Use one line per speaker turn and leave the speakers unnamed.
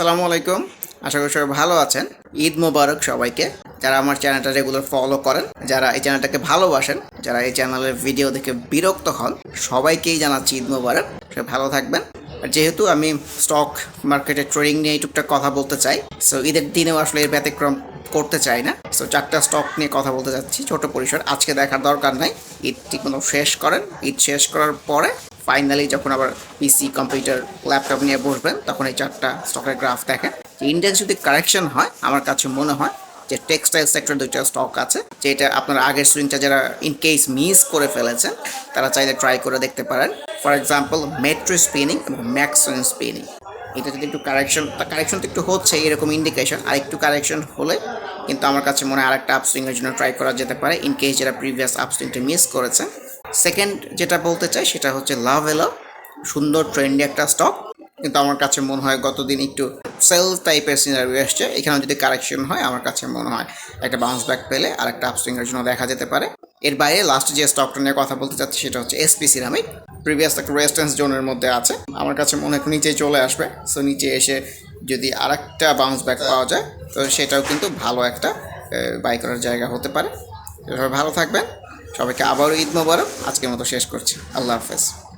আসসালামু আলাইকুম। আশা করি সবাই ভালো আছেন। ঈদ মোবারক সবাইকে। যারা আমার চ্যানেলটা রেগুলার ফলো করেন, যারা এই চ্যানেলটাকে ভালোবাসেন, যারা এই চ্যানেলের ভিডিও দেখে বিরক্ত হন, সবাইকেই জানাচ্ছি ঈদ মোবারক। সবাই ভালো থাকবেন। আর যেহেতু আমি স্টক মার্কেটে ট্রেডিং নিয়ে টুকটাক কথা বলতে চাই সো ঈদের দিনেও আসলে এর ব্যতিক্রম করতে চাই না। সো চারটা স্টক নিয়ে কথা বলতে যাচ্ছি, ছোট পরিসর। আজকে দেখার দরকার নাই। ঈদ ঠিক মতো শেষ করেন। ঈদ শেষ করার পরে ফাইনালি যখন আবার পিসি কম্পিউটার ল্যাপটপ নিয়ে বসবেন, তখন এই চারটা স্টকের গ্রাফ দেখেন। যে ইন্ডেক্স যদি কারেকশন হয়, আমার কাছে মনে হয় যে টেক্সটাইল সেক্টর দুইটা স্টক আছে যেটা আপনারা আগের সুইংটা যারা ইন কেস মিস করে ফেলেছেন, তারা চাইলে ট্রাই করে দেখতে পারেন। ফর এক্সাম্পল মেট্রো স্পিনিং এবং ম্যাক্সন স্পিনিং এটা যদি একটু কারেকশন কারেকশন তো একটু হচ্ছে, এরকম ইন্ডিকেশন আর একটু কারেকশন হলে কিন্তু আমার কাছে মনে হয় আরেকটা আপসুইংয়ের জন্য ট্রাই করা যেতে পারে ইন কেস যারা প্রিভিয়াস আপসুইংটা মিস করেছে। সেকেন্ড যেটা বলতে চাই, সেটা হচ্ছে লাভ এলো সুন্দর ট্রেন্ডি একটা স্টক কিন্তু আমার কাছে মনে হয় গতদিন একটু সেল টাইপের সিনারি এসছে। এখানে যদি কারেকশন হয়, আমার কাছে মনে হয় একটা বাউন্স ব্যাক পেলে আর একটা আপসুইংয়ের জন্য দেখা যেতে পারে। এর বাইরে লাস্ট যে স্টকটা নিয়ে কথা বলতে চাচ্ছি, সেটা হচ্ছে এসপি সিরামিক প্রিভিয়াস একটা রেজিস্ট্যান্স জোনের মধ্যে আছে। আমার কাছে মনে হয় নিচে চলে আসবে। সো নিচে এসে যদি আরেকটা বাউন্স ব্যাক পাওয়া যায়, তো সেটাও কিন্তু ভালো একটা বাই করার জায়গা হতে পারে। এভাবে ভালো থাকবেন। সবাইকে আবারও ঈদ মোবারক। আজকের মতো শেষ করছি। আল্লাহ হাফেজ।